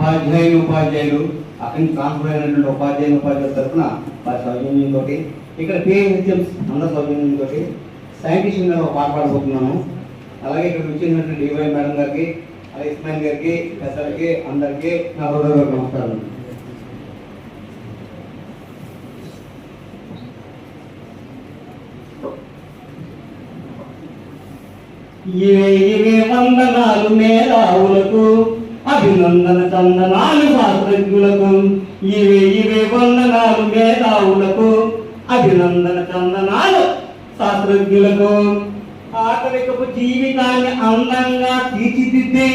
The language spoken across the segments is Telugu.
ఉపాధ్యాయులు ఉపాధ్యాయులు అక్కడి నుంచి ట్రాన్స్ఫర్ అయినటువంటి ఉపాధ్యాయులు ఉపాధ్యాయుల తరఫున వారి సౌజన్యంతో ఇక్కడ పిహెచ్ఎంస్ అందరి సౌజన్యంతో సైంటిస్ట్ మీద ఒక పాట పాడబోతున్నాను అలాగే ఇక్కడ వచ్చినటువంటి డివై మేడం గారికి అలాగే ఇస్మాయిల్ గారికి పెద్దలకి అందరికీ నా హృదయపూర్వక నమస్కారం ఇవే ఇవే వందనాలు మేరావులకు అభినందన చందనాలు శాస్త్రజ్ఞులకు ఇవే ఇవే వందనాలు మేధావులకు. అభినందన చందనాలు శాస్త్రజ్ఞులకు ఆకలికపు జీవితాన్ని అందంగా తీర్చిదిద్దే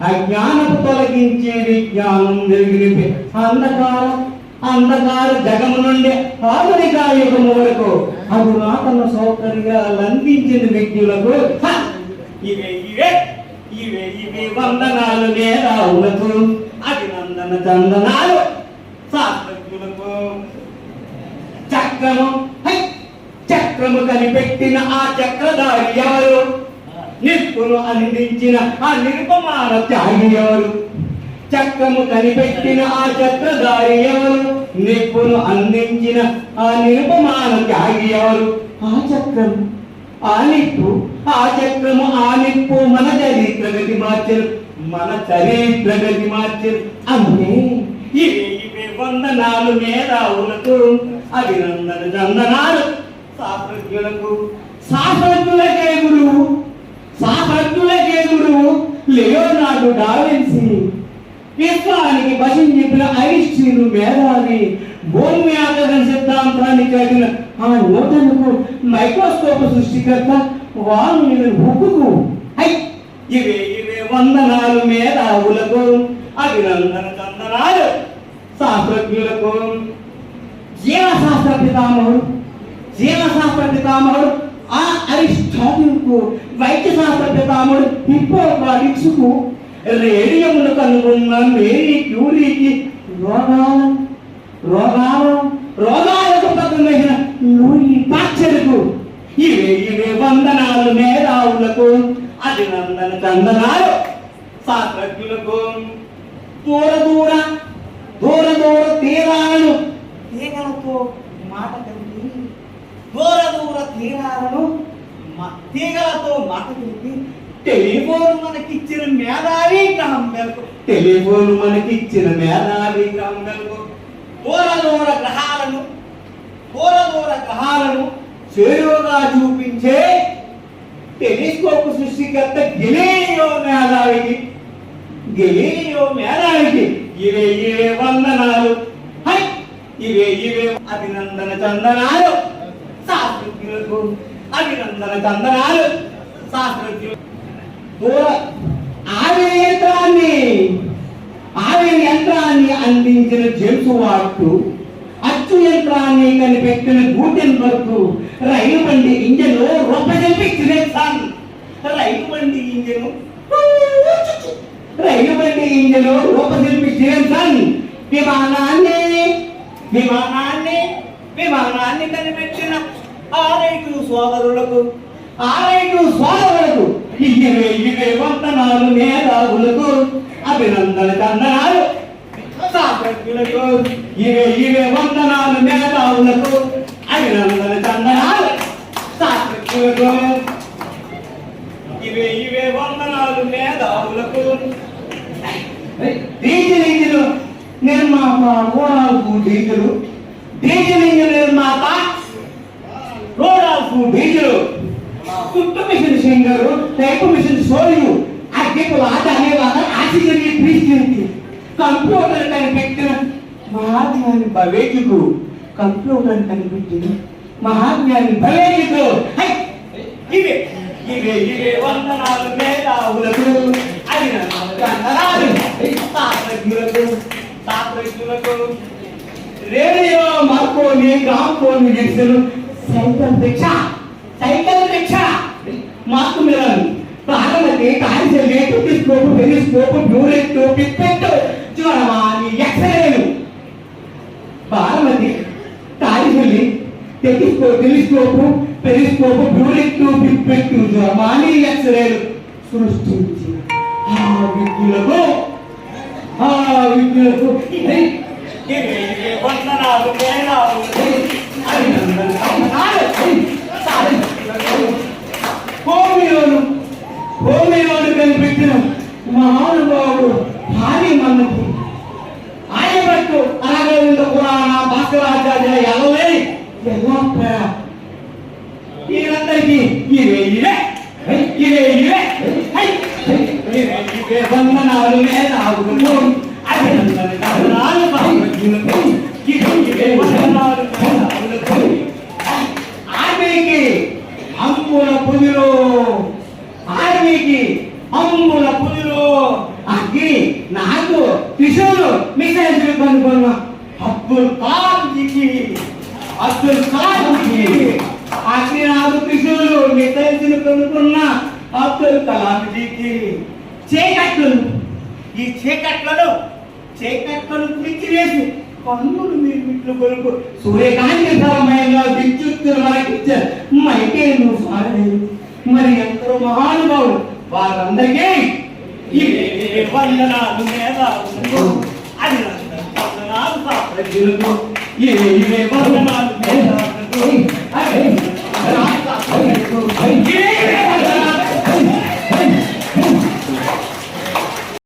అజ్ఞానపు తొలగించే విజ్ఞానం వెలుగునిపే అంధకార అంధకార జగము నుండి ఆధునిక యుగము వరకు అధునాతన సౌకర్యాలు అందించిన వ్యక్తులకు. ఇవే ఇవే. ఇవే వందనాలు నేరావులకు అభినందన చందనాలు. శాస్త్రజ్ఞులకు చక్రము హై! చక్రము కనిపెట్టిన ఆ చక్రధారి ఎవరు? నిప్పును అందించిన ఆ నిరుపమాన త్యాగి ఎవరు? చక్రము కనిపెట్టిన ఆ చక్రధారి ఎవరు? నిప్పును అందించిన ఆ నిరుపమాన త్యాగి ఎవరు? ఆ చక్రం ఆ ఆ చక్రము ఆ మన చరిత్ర గతి మార్చరు మన చరిత్ర గతి మార్చరు. అమ్మే ఇవే ఇవే వందనాలు మేధావులకు అభినందన చందనాలు శాస్త్రజ్ఞులకు శాస్త్రజ్ఞులకే గురువు శాస్త్రజ్ఞులకే గురువు లియోనార్డు డావిన్సి. విశ్వానికి వశం చెప్పిన ఐన్స్టీన్ మేధావి భూమి ఆకరణ సిద్ధాంతాన్ని కలిగిన ఆ నూతనకు మైక్రోస్కోప్ సృష్టికర్త వాల్మీని హుక్కుకు హై! ఇవే ఇవే వందనాలు మేధావులకు అభినందన చందనాలు శాస్త్రజ్ఞులకు. జీవశాస్త్ర పితామహుడు జీవశాస్త్ర పితామహుడు ఆ అరిస్టాటిల్కు వైద్య శాస్త్ర పితామహుడు హిప్పోక్రాటిక్స్కు రేడియములు కనుగొన్న మేరీ క్యూరీకి యోగాలను రోగాల రోగాలకు పక్కన లూయి పాచరుకు ఇవే ఇవే వందనాలు మేధావులకు అభినందన చందనాలు శాస్త్రజ్ఞులకు. దూర దూర దూర దూర తీరాలను తీగలతో మాట కలిపి దూర దూర తీరాలను తీగలతో మాట కలిపి టెలిఫోన్ మనకిచ్చిన మేధావి గ్రహం మేరకు టెలిఫోన్ మనకిచ్చిన మేధావి గ్రహం మేరకు దూర గ్రహాలను దూర దూర గ్రహాలను చేరువగా చూపించే టెలిస్కోప్ సృష్టికర్త గెలీలియో మేధావికి గెలీలియో మేధావికి ఇవే ఇవే వందనాలు. హై! ఇవే ఇవే అభినందన చందనాలు. శాస్త్రజ్ఞులకు అభినందన చందనాలు. శాస్త్రజ్ఞులు దూర ఆవేత్రాన్ని అందించిన జేమ్స్ వాట్ అచ్చు యంత్రాన్ని కనిపెట్టిన గూటెన్ బర్గ్ రైలు బండి ఇంజన్ రూపకల్పించిన సన్ రైలు బండి ఇంజన్ రైలు బండి ఇంజన్ రూపకల్పించిన సన్ విమానాన్ని విమానాన్ని విమానాన్ని కనిపెట్టిన ఆరైటు సోదరులకు ఆరైటు సోదరులకు ఇరవై ఇవే వందనాలు మేధావులకు అభినందన చందనాలు. శాస్త్రజ్ఞులకు ఇవే ఇవే వందనాలు మేధావులకు అభినందన చందనాలు శాస్త్రజ్ఞులకు. ఇవే ఇవే వందనాలు మేధావులకు. డీజిల్ ఇంజిన్ నిర్మాత ఓడాల్పు డీజిల్. డీజిల్ ఇంజిన్ నిర్మాత రోడాల్ఫ్ డీజిల్. కుట్టు మిషన్ సింగరు టైపు మిషన్ సోయు అగ్గిపుల ఆట అనేవాళ్ళ ఆశ్చర్య ప్రీతి కంప్యూటర్ కనిపెట్టిన మహాజ్ఞాని భవేజుకు కంప్యూటర్ కనిపెట్టిన మహాజ్ఞాని భవేజుకు ఇవే ఇవే ఇవే వందనాలు మేధావులకు అభినందనలు వందనాలు శాస్త్రజ్ఞులకు శాస్త్రజ్ఞులకు రేడియో మార్కోని గ్రామ్ఫోన్ ఎక్సెల్ సైకిల్ రిక్షా సైకిల్ రిక్షా మార్కు మిలన్ ప్రారంభకి కాన్సెల్ టెలిస్కోప్ టెలిస్కోప్ డ్యూరెట్ పిప్పెట్ జ్వరమాని ఎక్సరేలు. బాలమతి కాలిఫెల్లి తెలుసుకో టెలిస్కోప్ టెలిస్కోప్ డ్యూరెట్ పిప్పెట్టు జ్వరమాని ఎక్సరేలు. సృష్టించి ఆ విద్యులకు ఆ విద్యులకు ఇవే ఇవే వందనాలు మేళాలు హోమియోను హోమియోను కనిపెట్టిన మహానుభావుడు హాని మన్నకు పురాణ భాస్కరాచార్య ఎల్లలే ఎల్లప్ప వీరందరికీ ఇవే ఇవే హై, ఇవే ఇవే హై, హై, ఇవే ఇవే వందనాలు మేధావులు అభినందనాలు బాబులకు. ఇవే ఇవే వందనాలు మేధావులకు. ఆర్మీకి అంబుల అబ్దుల్ కలాం జీకి అబ్దుల్ కలాం జీకి అగ్ని నాకు త్రిశూలు మిసైల్ కనుక్కున్నా అబ్దుల్ కలాం జీకి చీకట్లు. ఈ చీకట్లను చీకట్లను పిచ్చివేసి కన్నులు మీరు మిట్లు కొలుపు సూర్యకాంతి సమయంలో విద్యుత్తులు మనకిచ్చే నువ్వు సారలేదు మరి ఎందరో మహానుభావులు వారందరికీ ఇవే ఇవే వందనాలు మేళాలు Yeah.